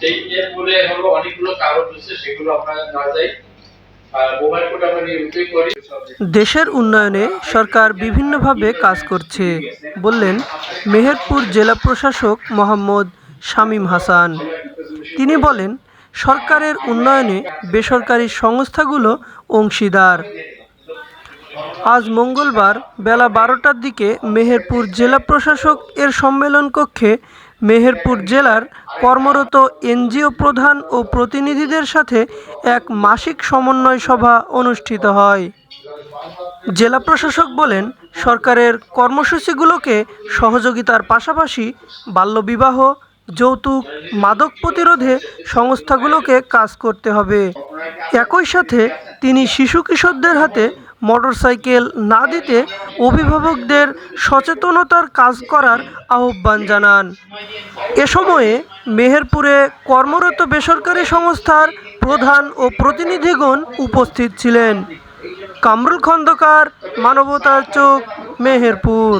সেই হলো অনেকগুলো কারণ রয়েছে, সেগুলো না যাই দেশের উন্নয়নে সরকার বিভিন্নভাবে কাজ করছে, বললেন মেহেরপুর জেলা প্রশাসক মোহাম্মদ শামীম হাসান। তিনি বলেন, সরকারের উন্নয়নে বেসরকারি সংস্থাগুলো অংশীদার। আজ মঙ্গলবার বেলা বারোটার দিকে মেহেরপুর জেলা প্রশাসক এর সম্মেলন কক্ষে মেহেরপুর জেলার কর্মরত এনজিও প্রধান ও প্রতিনিধিদের সাথে এক মাসিক সমন্বয় সভা অনুষ্ঠিত হয়। জেলা প্রশাসক বলেন, সরকারের কর্মসূচিগুলোকে সহযোগিতার পাশাপাশি বাল্যবিবাহ, যৌতুক, মাদক প্রতিরোধে সংস্থাগুলোকে কাজ করতে হবে। একই সাথে তিনি শিশু কিশোরদের হাতে মোটরসাইকেল না দিতে অভিভাবকদের সচেতনতার কাজ করার আহ্বান জানান। এ সময়ে মেহেরপুরে কর্মরত বেসরকারি সংস্থার প্রধান ও প্রতিনিধিগণ উপস্থিত ছিলেন। কামরুল খন্দকার, মানবতার চোখ, মেহেরপুর।